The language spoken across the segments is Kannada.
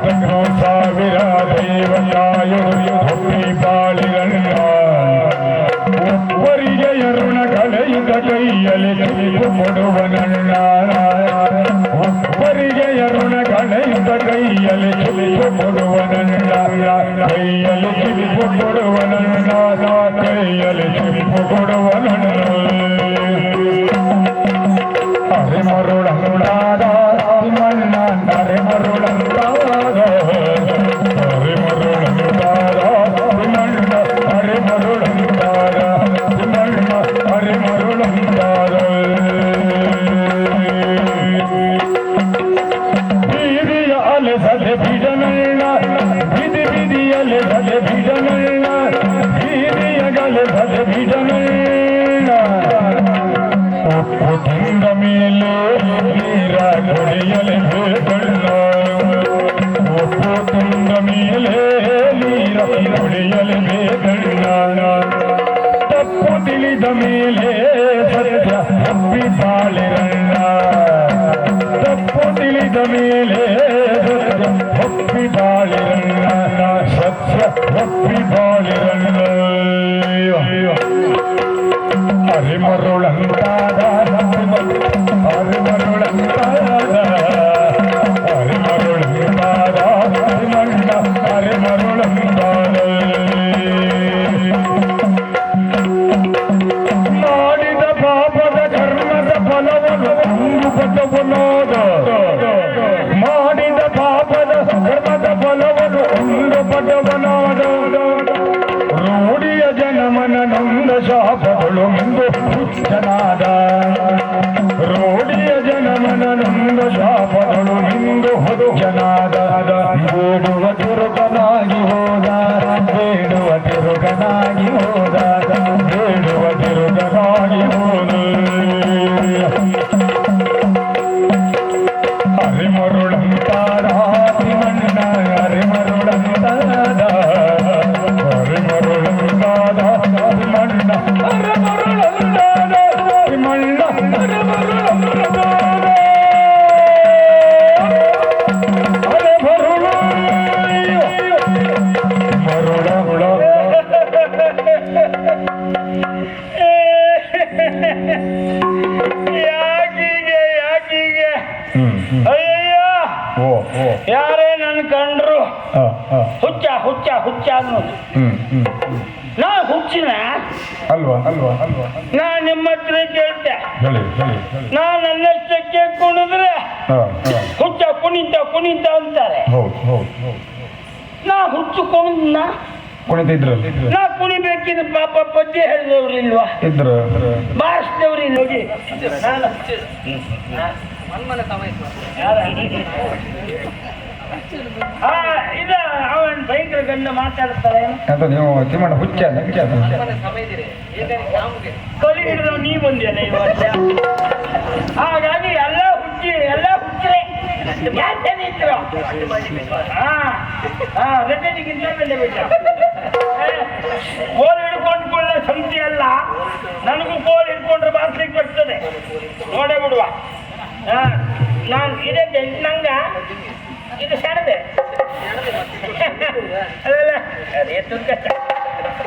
ತಪ್ಪು ಸಾವಿರ ದೈವ கலிப்பு முடுவனல்லாருண கலைந்த கையலி கிளிப்பு முடுவனல்லார் கையலி கிளிப்பு கொடுவனல்லார் கையலி கிளிப்பு கொடுவனல்லார் அரிமருடனுடாத ಮೇಲೆ ಸತ್ಯ ತಪ್ಪಿ ಬಾಳಿರಣ್ಣ ತಪ್ಪು ತಿಳಿದ ಮೇಲೆ ಸತ್ಯ ಒಪ್ಪಿ ಬಾಳಿರಣ್ಣ ಸತ್ಯ ಒಪ್ಪಿ ಬಾಳಿರಣ್ಣ ಹರಿಮರುಳಂತಾದ ಹರಿಮರುಳಂತಾದ ಹರಿಮರುಳಂತಾದ ಹರಿಮಣ್ಣ ಹರಿಮರುಳಂತಾದ ಮಾಡಿದ ಪಾಪದ ಕರ್ಮದ ಫಲವನ್ನು ಒಂದು ಜನಮನ ಶಾಪಗಳು ಶಾಪಗಳು ಮಿಂದು ಹುಚ್ಚನಾದ ಬೇಡುವ ತಿರುಗನಾಗಿ ಹೋದ ಬೇಡುವ ತಿರುಗನಾಗಿ ಹೋದ ಯಾಕೀಗೆ ಯಾಕೀಗೆ? ಅಯ್ಯಯ್ಯ! ಯಾರೇ ನನ್ ಕಂಡ್ರು? ಹುಚ್ಚ ಹುಚ್ಚ ಹುಚ್ಚ ಅನ್ನೋದು. ನಾ ಹುಚ್ಚಿನ? ಅಲ್ವಾ ಅಲ್ವಾ ಅಲ್ವಾ? ನಾ ನಿಮ್ಮ ಹತ್ರ ಕೇಳ್ತೆ. ನಾ ನನ್ನಷ್ಟಕ್ಕೆ ಕುಣಿದ್ರೆ ಹುಚ್ಚ ಕುಣಿತ ಕುಣಿತ ಅಂತಾರೆ. ನಾ ಹುಚ್ಚು ಕುಣಿದ್ನ? ಕುಣಿತಿದ್ರಲ್ಲ ನಾ ಕುಣಿಬೇಕಿದ್ರೆ ಪಾಪ ಪದ್ಯ ಹೇಳಿದವ್ರಿಲ್ವಾ? ಇದ್ರ. ಬಾರಿಸಿದವ್ರಿ ನೋಡಿ. ಇದ ಅವನ್ ಭಯಂಕರ ಗಂಡ ಮಾತಾಡ್ತಾರೆ ಅಂತ ನೀವು ತಿಮ್ಮಣ್ಣ ಹುಚ್ಚ ನಚ್ಚ ಕಲಿ ಹಿಡಿದು ನೀ ಹಾಗಾಗಿ ಎಲ್ಲ ಹುಚ್ಚಿ ಎಲ್ಲ ಹುಚ್ಚರೆ. ಯಾಕೆ ನಿಂತರು ಹಾ ಹಾ ರಜನಿಗಿಂತ ಬೆಲೆ ಬಿಟ್ಟ. ಕೋಲ್ ಹಿಡ್ಕೊಂಡ್ಕೊಳ್ಳೋ ಸಂಸ್ಥೆ ಅಲ್ಲ. ನನಗೂ ಕೋಲ್ ಹಿಡ್ಕೊಂಡ್ರೆ ಬಾರ್ಸ್ಲಿಕ್ಕೆ ಬರ್ತದೆ. ನೋಡೇ ಬಿಡುವ. ನಾನು ಇದೇ ನಂಗ? ಇದು ಸಣ್ಣದೆ ಅಲ್ಲಲ್ಲ ಕಷ್ಟ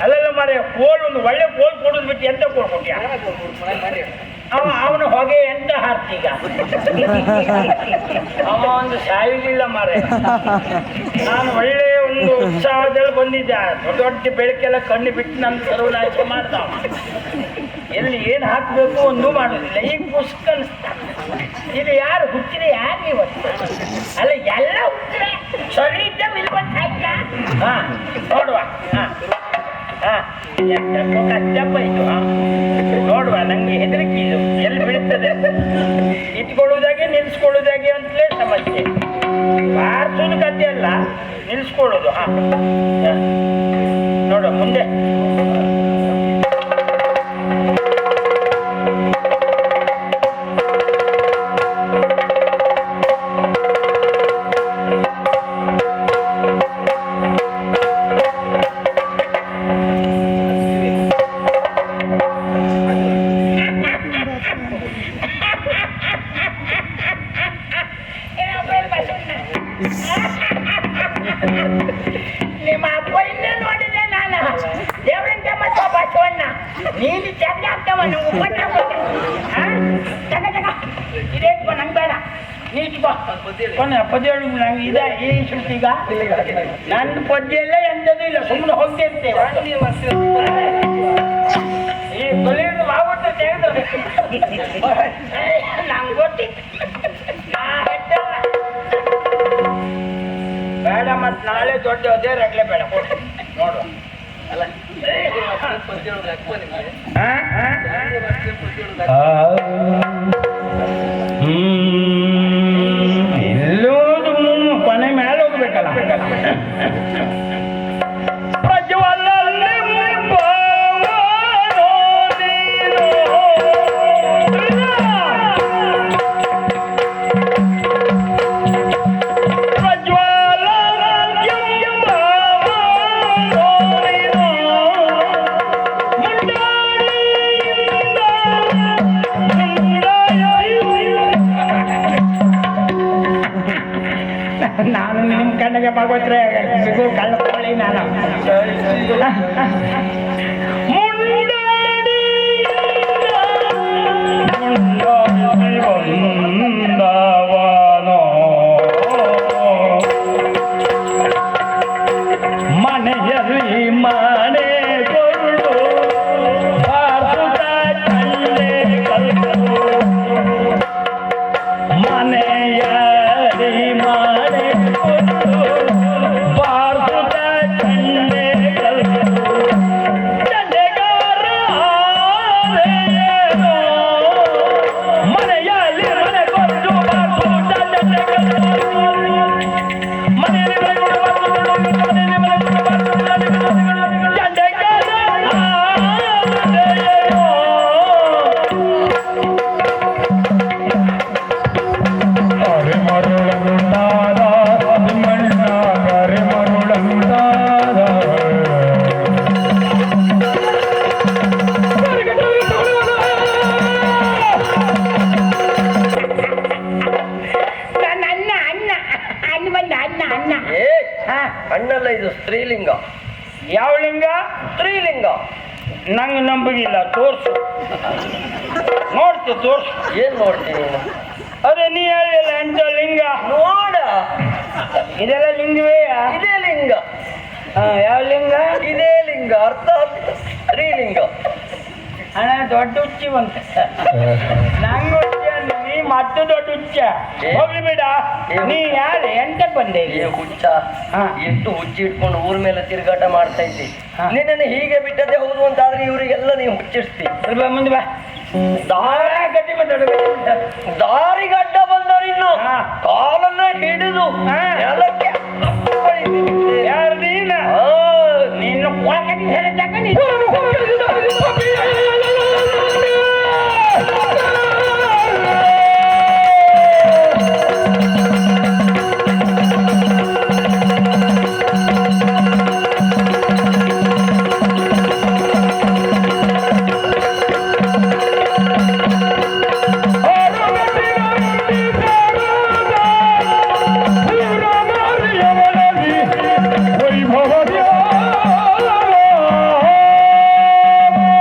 ಅಲ್ಲಲ್ಲ ಮಾರೆ ಕೋಲ್ ಒಂದು ಒಳ್ಳೆ ಕೋಲ್ ಕೊಡೋದು ಬಿಟ್ಟು ಎಂತ ಕೋಲ್ ಕೊಟ್ಟ್ಯಾ ಅವ ಅವನು ಹೊಗೆ ಎಂತ ಹಾರ್ತೀಗ? ಅವ ಒಂದು ಸಾಯುವುದಿಲ್ಲ ಮಾರೆ ನಾನು ಒಳ್ಳೆ ಉತ್ಸಾಹದಲ್ಲಿ ಬಂದಿದ್ದೆ. ದೊಡ್ಡ ದೊಡ್ಡ ಬೆಳಕೆಲ್ಲ ಕಣ್ಣು ಬಿಟ್ಟು ನನ್ನ ಸರ್ವನಾಶ ಮಾಡ್ದ. ಅವ. ಎಲ್ಲಿ ಏನು ಹಾಕಬೇಕು ಒಂದು ಮಾಡೋದಿಲ್ಲ. ಈಗ ಪುಸ್ತಕ ಇದು ಯಾರು ಹುಚ್ಚಿದೆ ಯಾರು ನೀವು ಅಲ್ಲ, ಎಲ್ಲ ಹುಚ್ಚಿದೆ. ಹಾ, ನೋಡುವ. ಹಾ. ನೋಡುವ, ನಂಗೆ ಹೆದರಿಕೆ ಇದು. ಎಲ್ಲಿ ಬೀಳ್ತದೆ? ಇಟ್ಕೊಳ್ಳೋದಾಗೆ ನಿಲ್ಸ್ಕೊಳ್ಳೋದಾಗೆ ಅಂತಲೇ ಸಮಸ್ಯೆ. ಬಾರ್ಸೋದು ಕಥೆ ಅಲ್ಲ. ನಿಲ್ಸ್ಕೊಳ್ಳೋದು ಹಾ ಚಂದ ಆಗ್ತಾವ ನೀವು ಒಬ್ಬಟ್ಟು ಇದೇಕೋ ನಂಗೆ ಬೇಡ. ನೀಚುಕೋ ಕೊನೆ ಪದ್ಯಗಳು ನಾವು ಇದ ಈ ಶೃತಿಗ ನನ್ನ ಪದ್ಯ ಎಲ್ಲ ಎಂಥದ್ದು ಇಲ್ಲ ಈ ಕೊಲೆಯನ್ನು ಮಾವಟ್ಟು ತೆಗೆದು ನಂಗೆ ಗೊತ್ತಿತ್ತು ಬೇಡ ಮತ್ತೆ ನಾಳೆ ದೊಡ್ಡ ಅದೇ ರಗ್ಲೇ ಬೇಡ. ಕೊಡು ಹಾ? ಹಾ? ಹ್ಮ್. ಕಣ್ಣಿಗೆ ಭಾಗವತ್ರೆ ಸಿಗು ಕಳ್ಳ ಕೋಳಿ ನಾನು ಮನೆಯಲ್ಲಿ ಮನೆ ಇದು ಸ್ತ್ರೀಲಿಂಗ. ಯಾವ ಲಿಂಗ? ಸ್ತ್ರೀಲಿಂಗ. ನಂಗೆ ನಂಬಿಗಿಲ್ಲ ತೋರ್ಸು. ನೋಡ್ತು ತೋರ್ಸು. ಏನ್ ನೋಡ್ತೀನಿ ಅದೇ ನೀ ಹೇಳಿಲ್ಲ ಎಂತ ಲಿಂಗ? ನೋಡ. ಇದೆಲ್ಲ ಲಿಂಗವೇ ಇದೇ ಲಿಂಗ. ಯಾವ ಲಿಂಗ? ಇದೇ ಲಿಂಗ ಅರ್ಥ ಸ್ತ್ರೀಲಿಂಗ. ಹಣ ದೊಡ್ಡ ಉಚ್ಚಿ ಬಂತ. ನಂಗೆ ನೀ ದೊಡ್ಡ ಹುಚ್ಚ ಹೋಗ್ಲಿ ಬಿಡ ನೀ ಯಾರು ಎಂತ ಬಂದೆ ಏ? ಹುಚ್ಚ ಹಾ. ಎಷ್ಟು ಹುಚ್ಚಿ ಇಟ್ಕೊಂಡು ಊರ್ ಮೇಲೆ ತಿರುಗಾಟ ಮಾಡ್ತಾ ಇದ್ದಿ ಹಾ. ನಿನ್ನನ್ನು ಹೀಗೆ ಬಿಟ್ಟದೆ ಹೌದು ಅಂತಾದ್ರೆ ಇವರಿಗೆಲ್ಲ ನೀವು ಹುಚ್ಚಿಡ್ತಿ ಸ್ವಲ್ಪ ಮುಂದೆ ಬಾ ದಾರ ಗತಿ ಮಾತಾಡು, ಗತಿ ಮಾತಾಡು. ದಾರಿಗಡ್ಡ ಬಂದವರಿನ್ನು ಹಾ. ಕಾಲನ್ನ ಹಿಡಿದು ಹಾ. ನೆಲಕ್ಕೆ ಅಪ್ಪಳಿಸಿ ಯಾರು